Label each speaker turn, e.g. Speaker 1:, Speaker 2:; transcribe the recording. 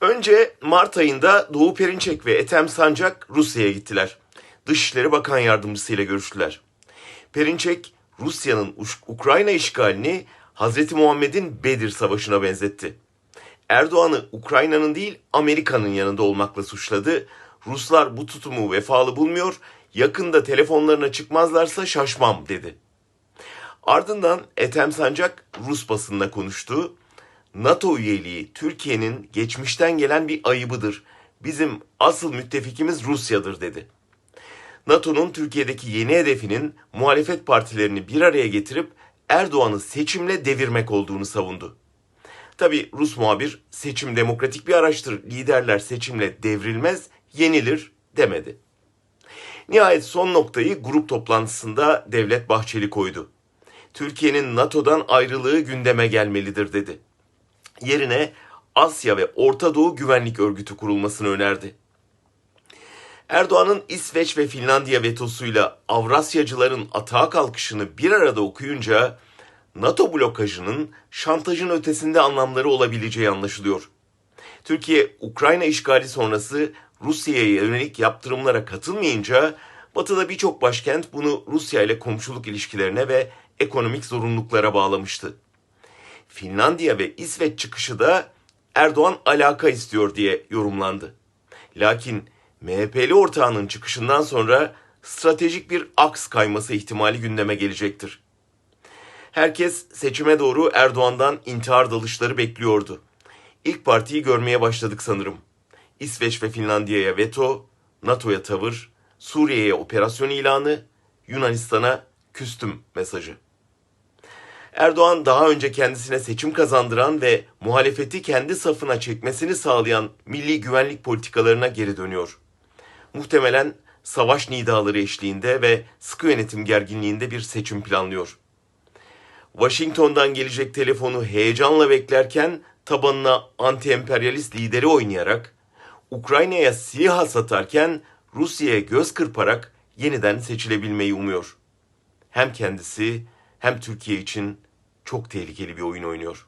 Speaker 1: Önce Mart ayında Doğu Perinçek ve Ethem Sancak Rusya'ya gittiler. Dışişleri Bakan Yardımcısı ile görüştüler. Perinçek, Rusya'nın Ukrayna işgalini Hazreti Muhammed'in Bedir Savaşı'na benzetti. Erdoğan'ı Ukrayna'nın değil Amerika'nın yanında olmakla suçladı. Ruslar bu tutumu vefalı bulmuyor, yakında telefonlarına çıkmazlarsa şaşmam dedi. Ardından Ethem Sancak Rus basınına konuştu. NATO üyeliği Türkiye'nin geçmişten gelen bir ayıbıdır. Bizim asıl müttefikimiz Rusya'dır dedi. NATO'nun Türkiye'deki yeni hedefinin muhalefet partilerini bir araya getirip Erdoğan'ı seçimle devirmek olduğunu savundu. Tabi Rus muhabir seçim demokratik bir araçtır, liderler seçimle devrilmez, yenilir demedi. Nihayet son noktayı grup toplantısında Devlet Bahçeli koydu. Türkiye'nin NATO'dan ayrılığı gündeme gelmelidir dedi. Yerine Asya ve Orta Doğu Güvenlik Örgütü kurulmasını önerdi. Erdoğan'ın İsveç ve Finlandiya vetosuyla Avrasyacıların atağa kalkışını bir arada okuyunca NATO blokajının şantajın ötesinde anlamları olabileceği anlaşılıyor. Türkiye, Ukrayna işgali sonrası Rusya'ya yönelik yaptırımlara katılmayınca Batı'da birçok başkent bunu Rusya ile komşuluk ilişkilerine ve ekonomik zorunluluklara bağlamıştı. Finlandiya ve İsveç çıkışı da Erdoğan alaka istiyor diye yorumlandı. Lakin MHP'li ortağının çıkışından sonra stratejik bir aks kayması ihtimali gündeme gelecektir. Herkes seçime doğru Erdoğan'dan intihar dalışları bekliyordu. İlk partiyi görmeye başladık sanırım. İsveç ve Finlandiya'ya veto, NATO'ya tavır, Suriye'ye operasyon ilanı, Yunanistan'a küstüm mesajı. Erdoğan daha önce kendisine seçim kazandıran ve muhalefeti kendi safına çekmesini sağlayan milli güvenlik politikalarına geri dönüyor. Muhtemelen savaş nidaları eşliğinde ve sıkı yönetim gerginliğinde bir seçim planlıyor. Washington'dan gelecek telefonu heyecanla beklerken tabanına anti-emperyalist lideri oynayarak, Ukrayna'ya SİHA satarken Rusya'ya göz kırparak yeniden seçilebilmeyi umuyor. Hem kendisi hem Türkiye için çok tehlikeli bir oyun oynuyor.